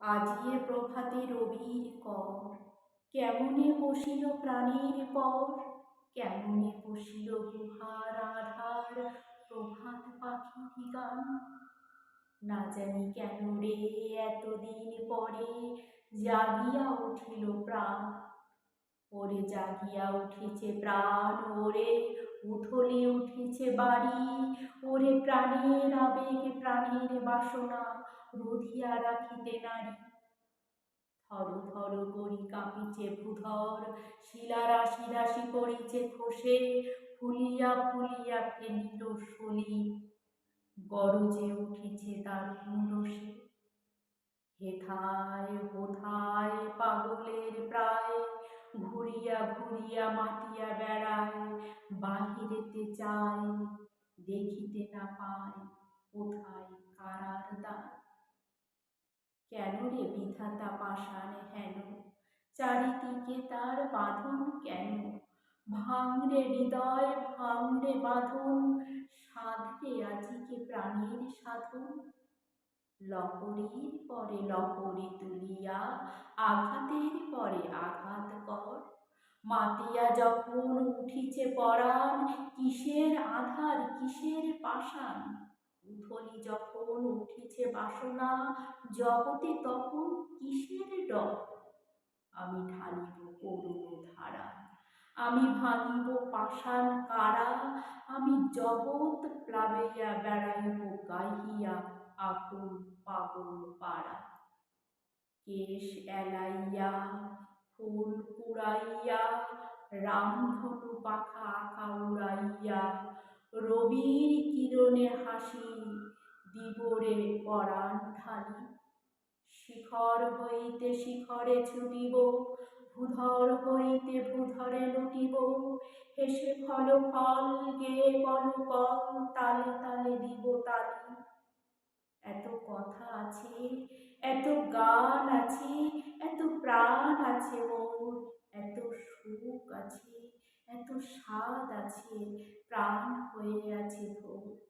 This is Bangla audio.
আজিয়ে প্রভাতে রবির কর। কেমনে বসিল প্রাণীর পর? কেমনে বসিল গুহার আধার? প্রভাত পাখি গান। না জানি কেন রে, এতদিন পরে জাগিয়া উঠিল প্রাণ। ওরে জাগিয়া উঠেছে প্রাণ, ওরে উথলি উঠেছে বাড়ি। ওরে প্রাণের আবেগ প্রাণের বাসনা রুধিয়া রাখিতে নারী। থর থর করি কাঁপিছে ভূধর, শিলা রাশি রাশি করিছে খসে, ফুলিয়া ফুলিয়া ফেলিল সলি গরজে উঠেছে তার হুঁড়সে হেথায় হোথায় পাগলের প্রায়, ঘুরিয়া ঘুরিয়া মাতিয়া বেড়ায়, বাহিরেতে চায়, দেখিতে না পায় কোথায় দ্বার কেন রে বিধাতা পাষাণ হেন? চারিদিকে তার বাঁধন কেন? ভাঙরে হৃদয়, ভাঙরে বাঁধন, সাধরে আজিকে প্রাণের সাধন। লহরীর পরে লহরী তুলিয়া, আঘাতের পরে আঘাত কর। মাতিয়া যখন উঠিছে পরাণ, কিসের আধার, কিসের পাষাণ? উথলি যখন উঠিছে বাসনা, জগতে তখন কিসের ডর আমি ঢালিব করুণ ধারা, আমি ভাঙিব পাষাণ কারা, আমি জগৎ প্লাবিয়া বেড়াইব গাহিয়া আকুল পাগল পাড়া। কেশ এলাইয়া, ফুল কুড়াইয়া, রামধনু পাখা আঁকা উড়াইয়া রবির কিরণে দিবরে পরাণ ঢালি, শিখর হইতে শিখরে ছুটিব, ভূধর হইতে ভূধরে লুটিব, হেসে ফল ফল গেয়ে বল কল, তালে তালে দিব তালি। এত কথা আছে, এত গান আছে, এত প্রাণ আছে মোর, এত সুখ আছে, এত স্বাদ আছে, প্রাণ হয়ে আছে ভোর।